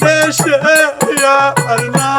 peşe ya Allah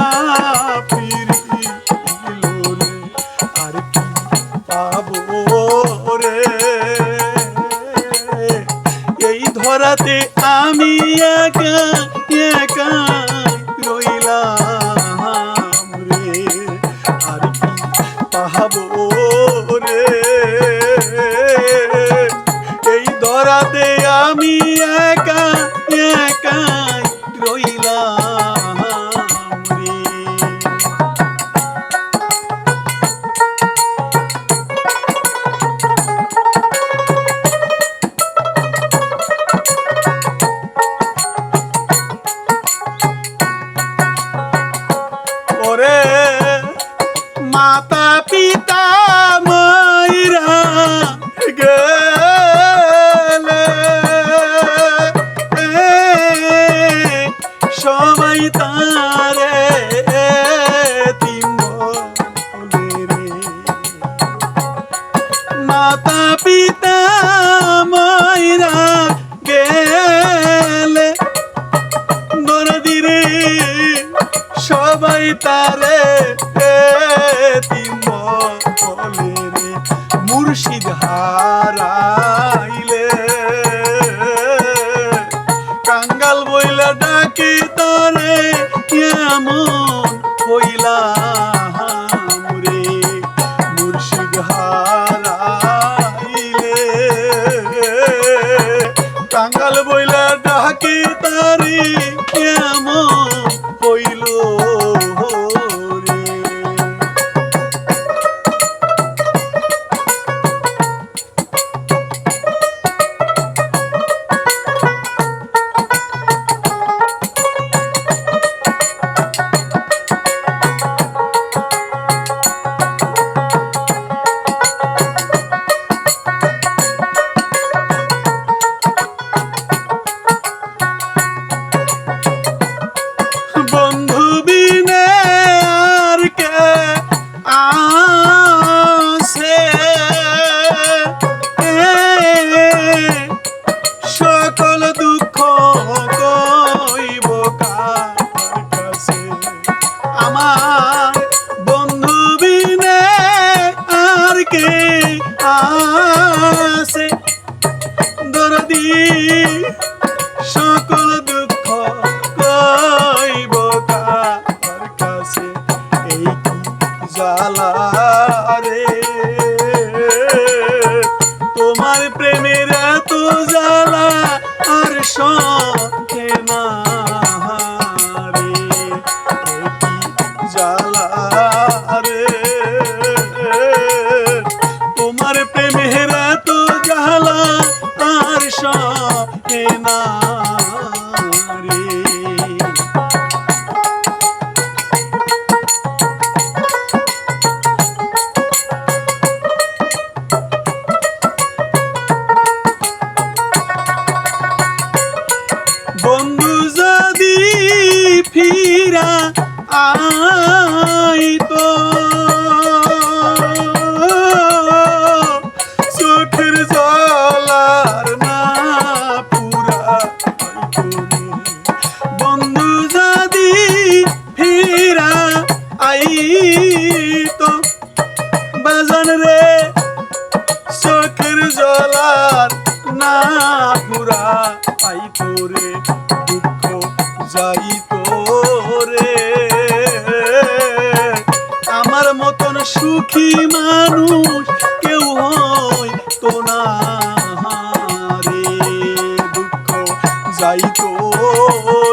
সবাই তারে মুর্শিদ হারাইলে। কাঙ্গাল বইলা ডাকি তারে কেমন হইলা কাঙ্গাল বইলা ডাকি তারি আর সঙ্গে না রে জ্বালা রে তোমার প্রেমের তো জ্বালা আর সহে না মতন সুখী মানুষ কেউ হয় তো না রে দুঃখ যাইতো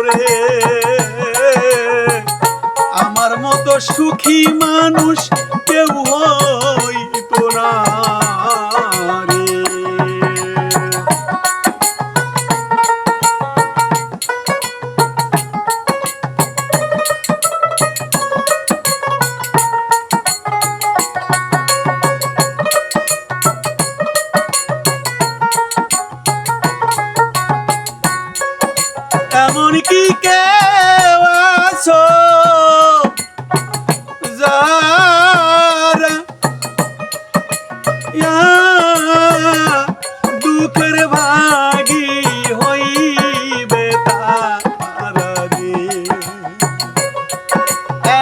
রে আমার মতো সুখী মানুষ কেউ হইতো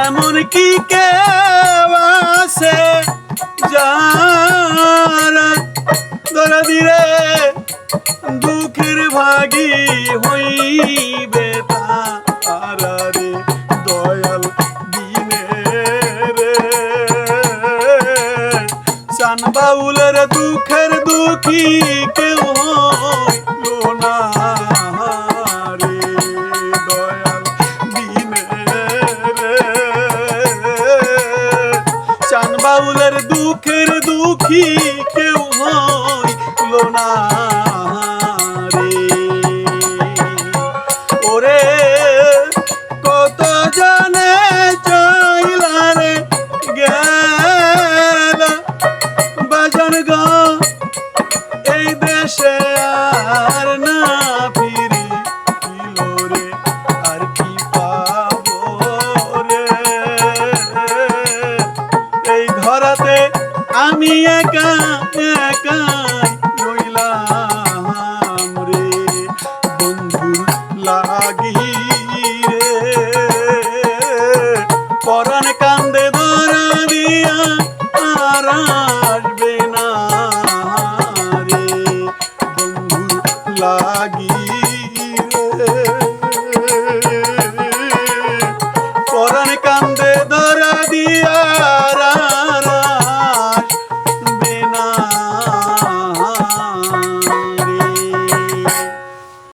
এমন কি কেউ আছে যারা ধরা দিলে দুঃখের ভাগি হইবে তারা রে দয়াল দিনে রে। বাউলের দুঃখের দুঃখী কি কেউ হয় না। ভাগিরে পরাণ কান্দে দর দিয়া আর আসবে না রে। বন্ধু লাগিরে